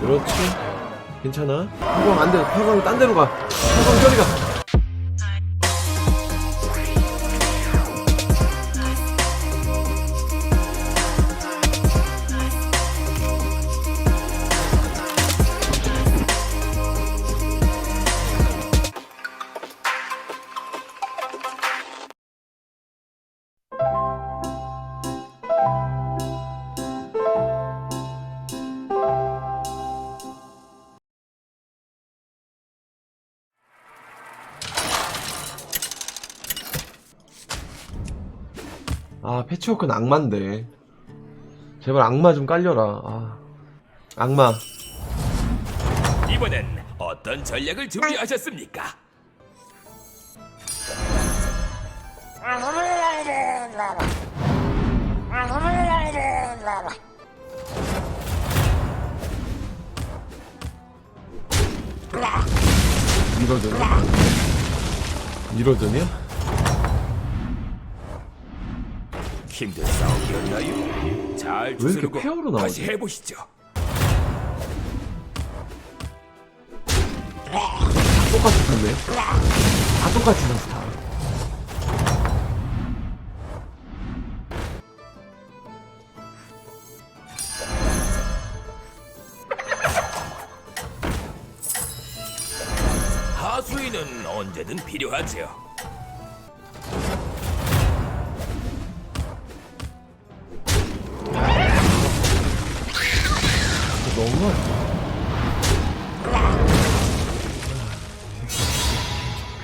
그렇지. 괜찮아. 파광 안 돼. 파광이 딴 데로 가. 파광 저리 가. 아, 패치워크는 악마인데. 제발 악마 좀 깔려라. 아. 악마. 이번엔 어떤 전략을 준비하셨습니까? 미러전이야? 미러전 힘든 싸움이었나요? 잘 이렇게 주스르고 페어로 나오지? 다시 해보시죠. 똑같이 탔네. 다 똑같이 탔어, 다.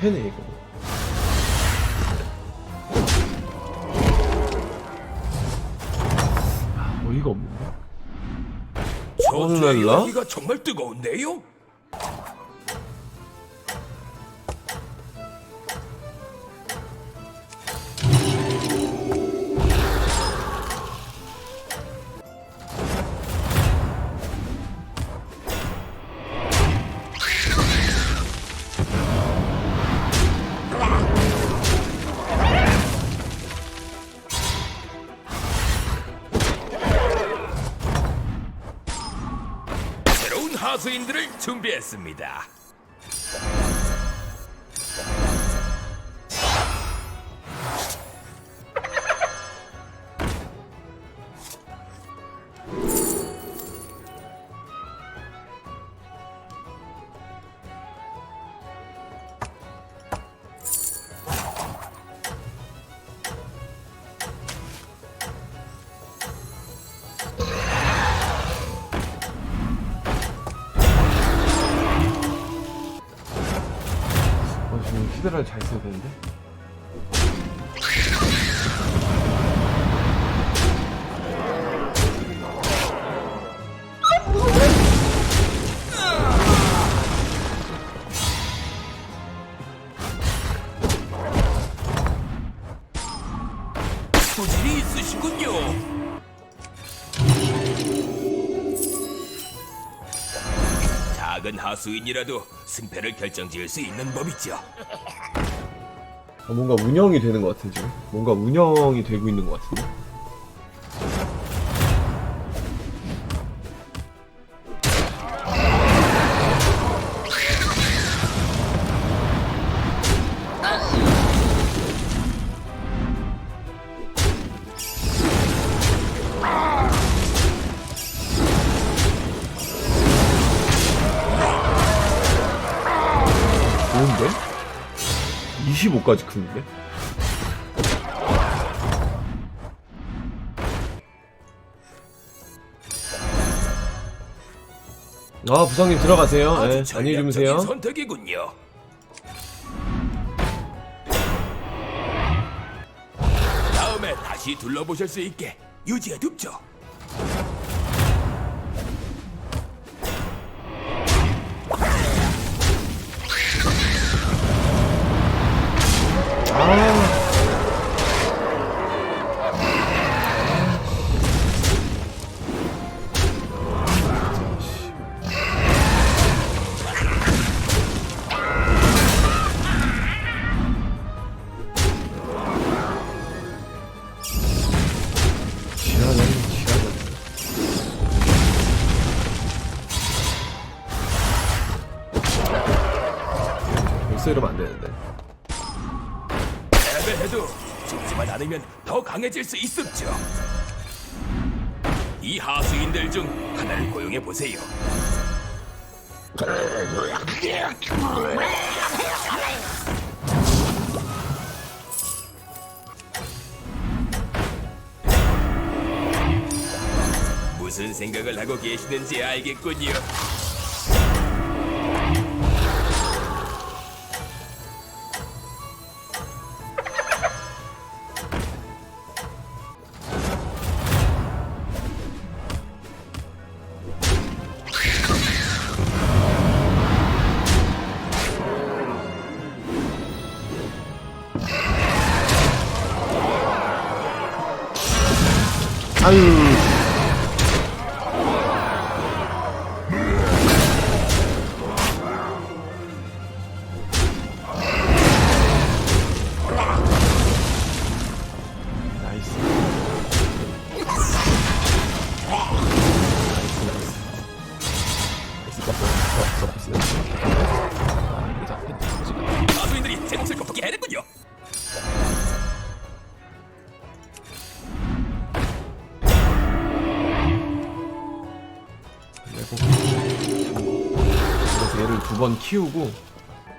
패네, 이거. 아, 어이가 없는데? 저주의 올랄라? 열기가 정말 뜨거운데요? 새로운 하수인들을 준비했습니다. 히드라를 잘 써야 되는데? 작은 하수인이라도 승패를 결정지을 수 있는 법이죠. 아, 뭔가 운영이 되는 것 같아, 지금. 뭔가 운영이 되고 있는 것 같은데? 25까지 크는데? 아 부장님 들어가세요. 네, 안녕히 주무세요. 선택이군요. 다음에 다시 둘러보실 수 있게 유지해 둡죠. 아, 이러면 안 되는데. 않으면 더 강해질 수 있습죠. 이 하수인들 중 하나를 고용해 보세요. 무슨 생각을 하고 계시는지 알겠군요. 키우고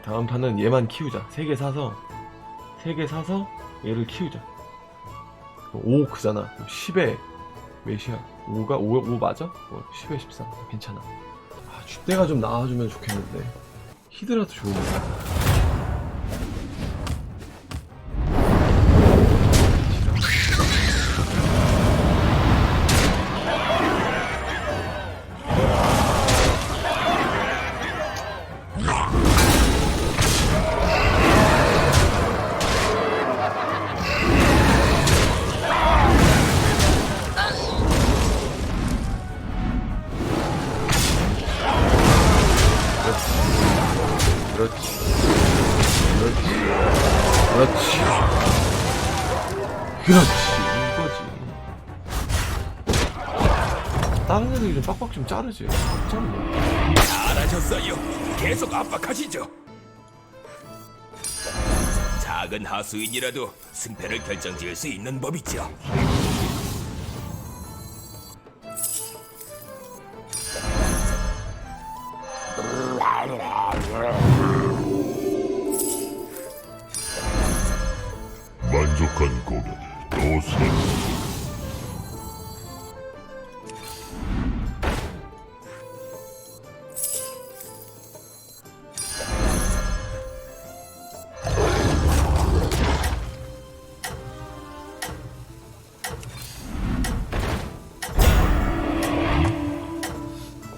다음 판은 얘만 키우자. 세개 사서 세개 사서 얘를 키우자. 5 크잖아. 10에 몇이야? 5가 5, 5 맞아? 어, 10에 13. 괜찮아. 아, 쥐대가 좀 나와주면 좋겠는데. 히드라도 좋은데. 좀 자르지. 잘하셨어요. 계속 압박하시죠. 작은 하수인이라도 승패를 결정지을 수 있는 법이죠.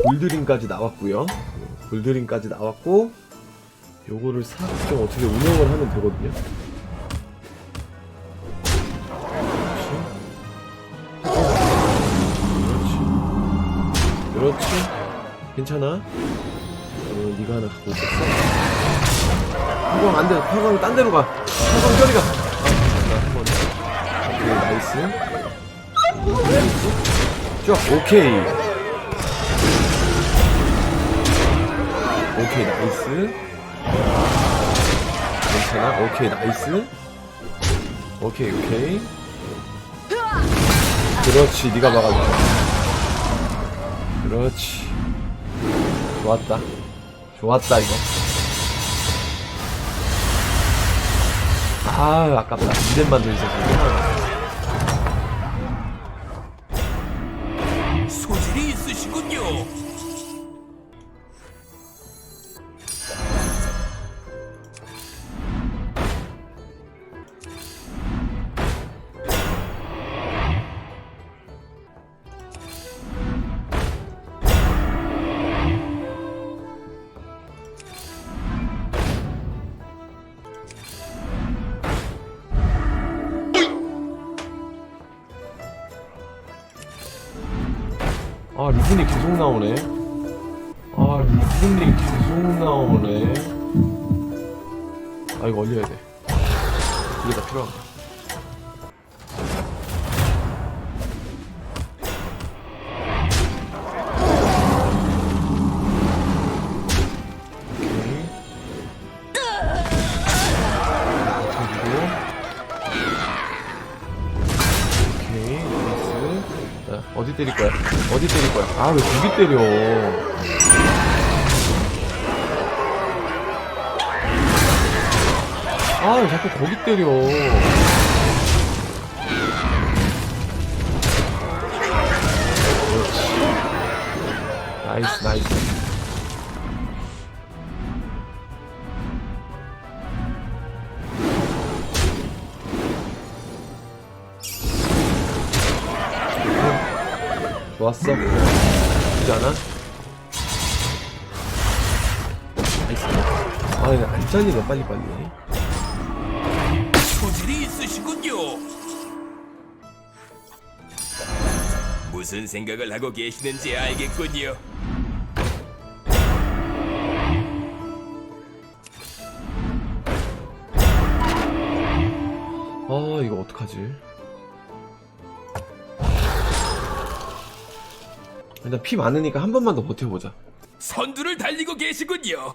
골드링까지 나왔고요. 골드링까지 나왔고 요거를 사좀 어떻게 운영을 하면 되거든요. 그렇지. 그렇지. 괜찮아. 어, 네가 하나 갖고 있었어. 화광 안 돼. 화광 딴 데로 가. 화광 저리 가. 아, 한번. 오케이, 나이스. 쭉, 오케이. 오케이 나이스. 괜찮아? 오케이 나이스. 오케이 오케이. 그렇지 네가 막아줘. 그렇지. 좋았다. 좋았다 이거. 아 아깝다. 2렙만 더 있었어 리듬이 계속 나오네. 아 리듬이 계속 나오네. 아 이거 올려야 돼. 이게 다 필요한 거야. 어디 때릴 거야? 어디 때릴 거야? 아, 왜 거기 때려? 아, 왜 자꾸 거기 때려? 그렇지. 나이스, 나이스. 좋았어. 나쁘지 않아? 나이스. 아, 이거 안 잘리네, 빨리빨리. 소질이 있으시군요. 무슨 생각을 하고 계시는지 알겠군요. 아, 이거 어떡하지? 일단 피 많으니까 한 번만 더 버텨보자. 선두를 달리고 계시군요.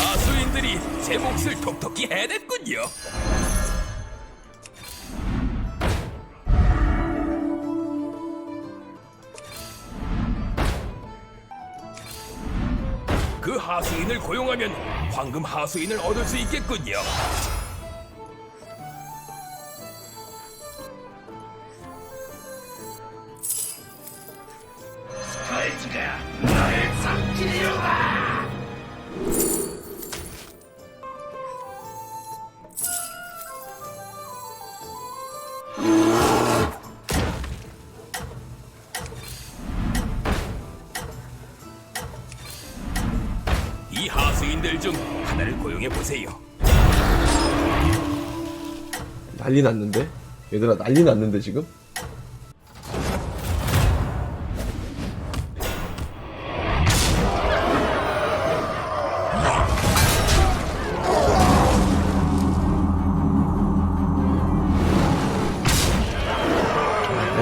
하수인들이 제 몫을 톡톡히 해냈군요. 그 하수인을 고용하면 황금 하수인을 얻을 수 있겠군요. 이 하수인들 중 하나를 고용해 보세요. 난리 났는데? 얘들아 난리 났는데 지금?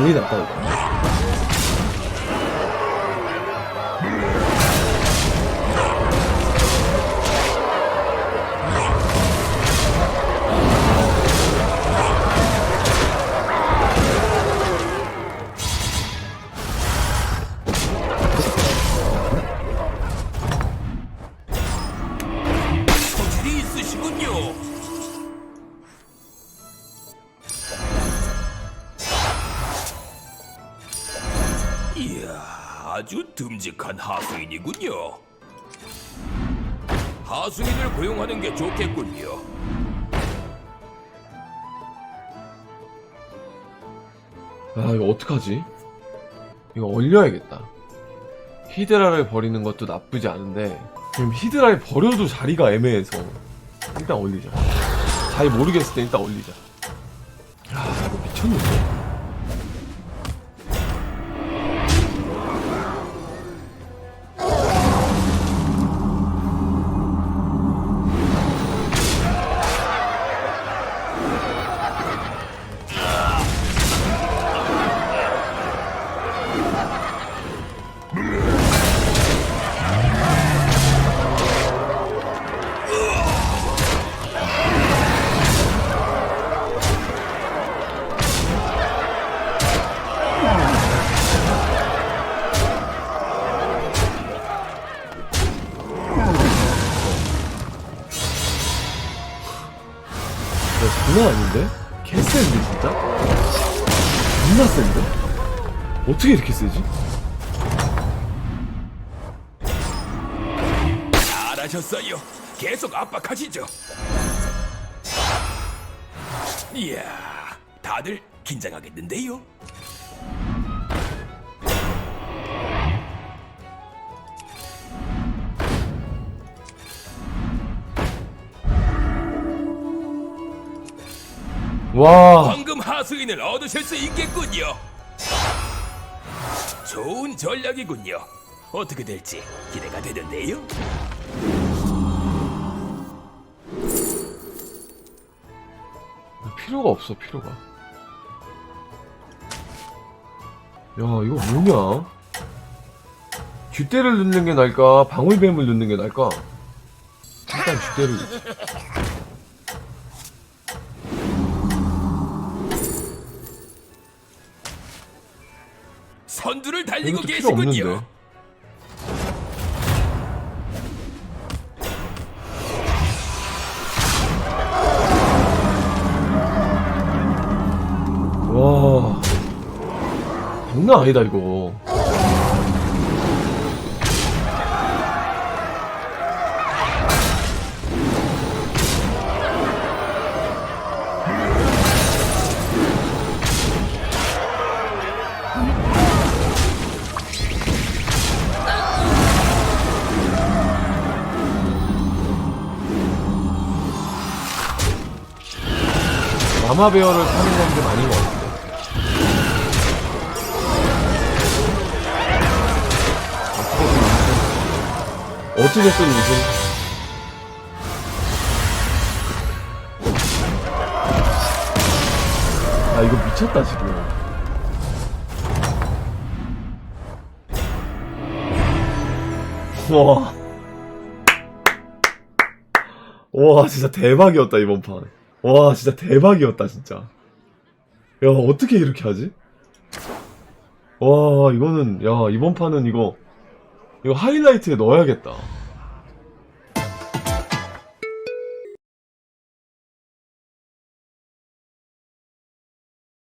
난리 났다 이거 소 아주 듬직한 하수인이군요. 하수인을 고용하는 게 좋겠군요. 아 이거 어떡하지? 이거 얼려야겠다 히드라를 버리는 것도 나쁘지 않은데 지금 히드라를 버려도 자리가 애매해서 일단 올리자 잘 모르겠을 때 일단 올리자 야 이거 미쳤는데? 장난 아닌데? 개센데 진짜? 존나 센데? 어떻게 이렇게 세지? 잘하셨어요. 계속 압박하시죠. 이야, 다들 긴장하겠는데요? 와 황금 하수인을 얻으실 수 있겠군요. 좋은 전략이군요. 어떻게 될지 기대가 되는데요. 필요가 없어 필요가 야 이거 뭐냐 쥐대를 넣는 게 나을까 방울뱀을 넣는 게 나을까 일단 쥐대를 선두를 달리고 이것도 필요 계시군요. 없는데 와 장난 아니다 이거 마마베어를 사는 건게 많은 것 같은데 어찌됐든 우승 아 이거 미쳤다 지금 와. 와, 진짜 대박이었다, 이번 판. 와, 진짜 대박이었다, 진짜. 야, 어떻게 이렇게 하지? 와, 이거는, 야, 이번 판은 이거, 이거 하이라이트에 넣어야겠다.